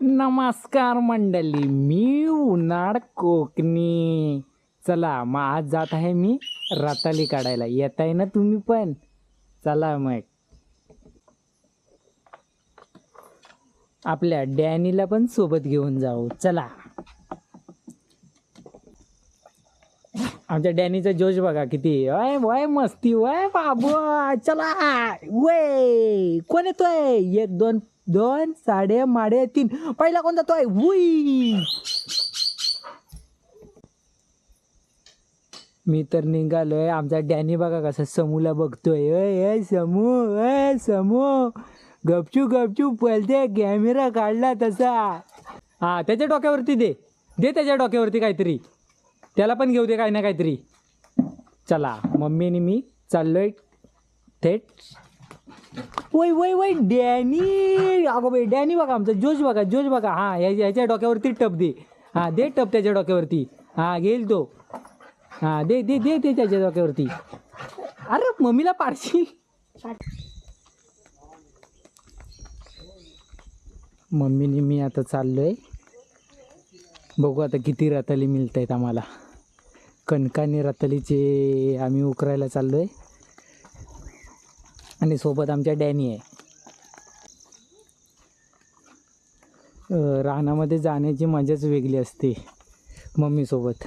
नमस्कार मंडळी मी उन्हाळ कोकणी. चला मग आज जात आहे मी रताली काढायला. येत आहे ना तुम्ही पण? चला मग. आपल्या डॅनीला पण सोबत घेऊन जाऊ. चला. आमच्या डॅनीचा जोश बघा किती. वय वय मस्ती वय बाबू चला. वय कोण येतोय? एक दोन. दोन साडे माडे तीन. पहिला कोण जातोय हुई मी तर निघालोय. आमचा डॅनी बघा कसा समूला बघतोय. अय समू अय समू. गपचू गपचू पलते कॅमेरा काढला तसा. हा त्याच्या डोक्यावरती दे. दे त्याच्या डोक्यावरती काहीतरी. त्याला पण घेऊ दे काही ना काहीतरी. चला मम्मीने मी चाललोय थेट. वय वय वय डॅनी. अगो बाई डॅनी बघा आमचा जोश बघा जोश बघा. हा याच्या डोक्यावरती टप दे. हा दे टप त्याच्या डोक्यावरती. हा घेईल तो. हा दे दे दे दे त्याच्या डोक्यावरती. अरे मम्मीला पारशी मम्मीने मी आता चाललोय. बघू आता किती रताली मिळत आहेत आम्हाला. कणकाने रतालीचे आम्ही उकरायला चाललोय. आणि सोबत आमच्या डॅनी आहे. रानामध्ये जाण्याची मजाच वेगळी असते मम्मीसोबत.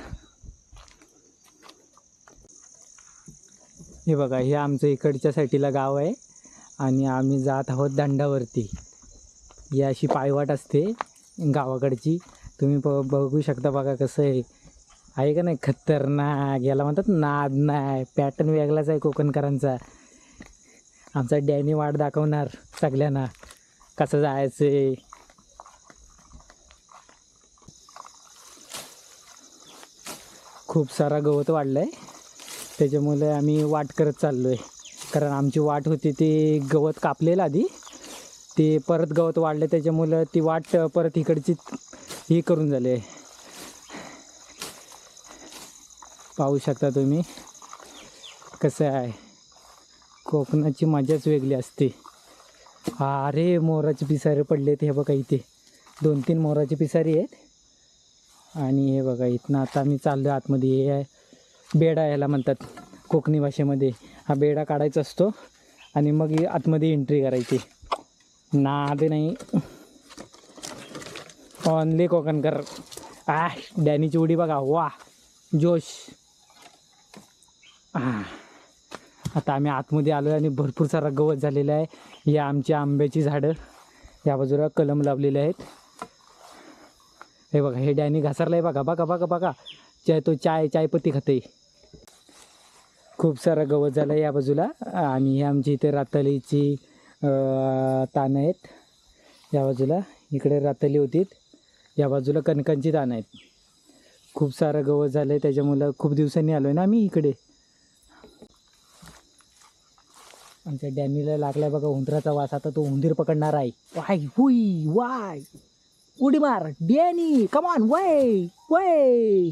हे बघा हे आमचं इकडच्या साईडला गाव आहे आणि आम्ही जात आहोत दंडावरती. ही अशी पायवाट असते गावाकडची. तुम्ही ब बघू शकता बघा कसं आहे. आहे का नाही? खतरनाक याला म्हणतात नाद नाही. पॅटर्न वेगळाच आहे कोकणकरांचा. आमचा डॅनी वाट दाखवणार सगळ्यांना. कसं जायचं आहे खूप सारा गवत वाढलं आहे त्याच्यामुळे आम्ही वाट करत चाललो आहे कारण आमची वाट होती ती गवत कापलेलं आधी. ते परत गवत वाढलं त्याच्यामुळं ती वाट परत इकडची हे करून झाले. पाहू शकता तुम्ही कसं आहे. कोकणाची मजाच वेगळी असते. अरे मोराचे पिसारे आहेत हे बघा इथे. दोन तीन मोराचे पिसारी आहेत. आणि हे बघा इथनं आता मी चाललो आतमध्ये. हे बेडा याला म्हणतात कोकणी भाषेमध्ये. हा बेडा काढायचा असतो आणि मग आतमध्ये एंट्री करायची. ना नाद नाही. ऑनली कोकणकर. आ डॅनीची उडी बघा. वा जोश. हां आता आम्ही आतमध्ये आलो आहे आणि भरपूर सारा गवत झालेला आहे. या आमची आंब्याची झाडं. या बाजूला कलम लावलेले आहेत. हे बघा हे डॅनी घासरला आहे बघा बघा बघा बघा. चाय तो चाय चायपत्ती खाते खूप सारं गवत झालं आहे या बाजूला. आणि हे आमची इथे रातलीची तान तानं आहेत. या बाजूला. इकडे रातली होती. या बाजूला कणकांची तानं आहेत. खूप सारं गवत झालं आहे त्याच्यामुळं खूप दिवसांनी आलो आहे ना आम्ही इकडे. आमच्या डॅनीला लागलाय बघा उंदराचा वास. आता तो उंदीर पकडणार आहे. वाय हुई वाय. उडी मार. डॅनी कमान वय वय.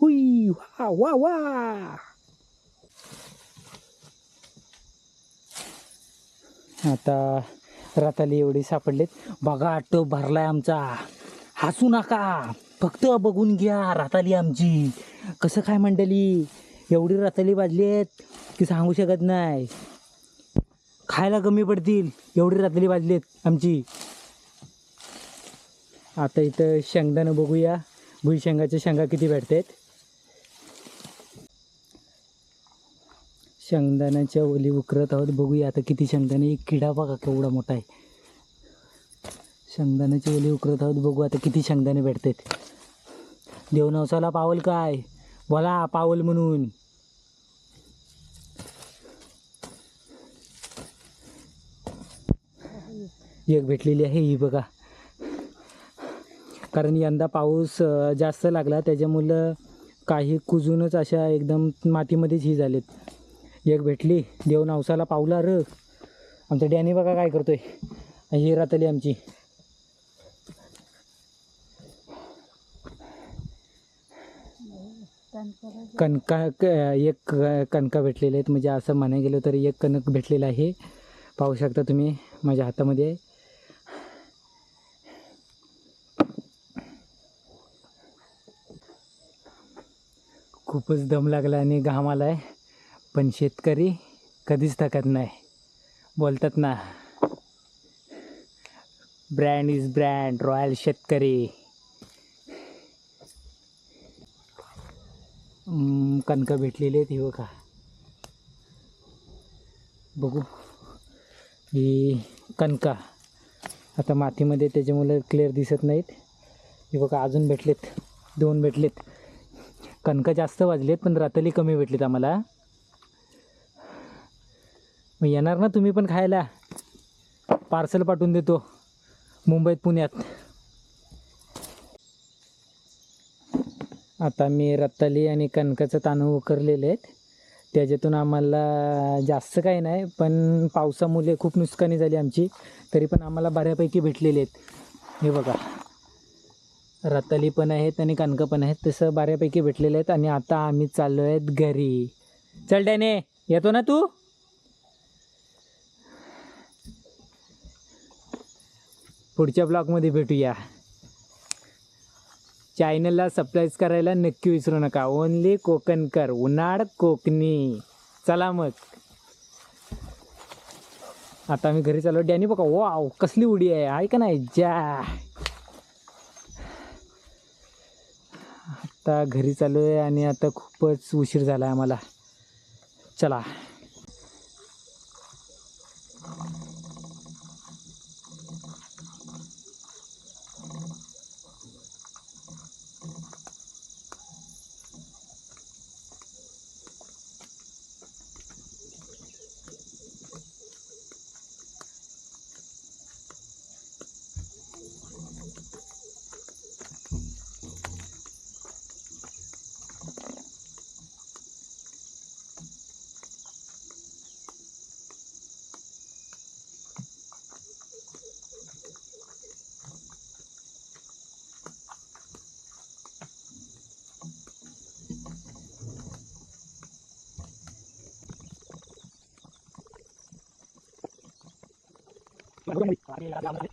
हुई वा वा वा. आता रताली एवढी सापडलेत. बघा आटो भरलाय आमचा. हसू नका. फक्त बघून घ्या रताली आमची. कसं काय मंडली? एवढी रताली वाजली आहेत. की सांगू शकत नाही. खायला कमी पडतील एवढी रताली वाजलेत आमची. आता इथं शेंगदाणं बघूया. भुईशेंगाच्या शेंगा किती भेटतात? शेंगदाण्याच्या ओली उकरत आहोत. बघूया आता किती शेंगदाणे. एक किडा बघा केवढा मोठा आहे. शेंगदाण्याची ओली उकरत आहोत. बघू आता किती शेंगदाणे भेटतात. देवनवसाला पावल काय? बोला पावल म्हणून. एक भेटलेली आहे ही बघा. कारण यंदा पाऊस जास्त लागला. त्याच्यामुळं काही कुजूनच अशा एकदम मातीमध्येच ही झालेत. एक भेटली. देव नवसाला पावला र. आमचा डॅनी बघा काय करतोय. ही रातली आमची. कणका क- एक कणका भेटलेले आहेत. म्हणजे असं म्हणाय गेलं तर एक कणक भेटलेलं आहे. पाहू शकता तुम्ही. माझ्या हातामध्ये. खूपच दम लागला आणि घाम आला आहे पण शेतकरी कधीच थकत नाही. बोलतात ना ब्रँड इज ब्रँड रॉयल शेतकरी. कणकं भेटलेली आहेत ही बघा. बघू. ही कणका. आता मातीमध्ये त्याच्यामुळे क्लिअर दिसत नाहीत. हे बघा अजून भेटलेत. दोन भेटलेत. कणकं जास्त वाजलेत पण रातली कमी भेटलीत आम्हाला. मग येणार ना तुम्ही पण खायला. पार्सल पाठवून देतो मुंबईत पुण्यात. आता मी रताली आणि कणकाचं तांदूळ उकरलेले आहेत. त्याच्यातून आम्हाला जास्त काही नाही पण पावसामुळे खूप नुकसानी झाली आमची तरी पण आम्हाला बऱ्यापैकी भेटलेले आहेत. हे बघा. रताली पण आहेत आणि कणकं पण आहेत तसं बऱ्यापैकी भेटलेले आहेत आणि आता आम्ही चाललो आहेत घरी. चल डॅने येतो ना तू? पुढच्या ब्लॉगमध्ये भेटूया. चॅनलला सबस्क्राईब करायला नक्की विसरू नका. ओनली कोकणकर उन्हाळ कोकणी. चला मग. आता आम्ही घरी चाललो. डॅनी बघा वा कसली उडी आहे. ऐका नाही? ज्या आता घरी चालू आहे आणि आता खूपच उशीर झाला आहे आम्हाला. चला. Tapi, 们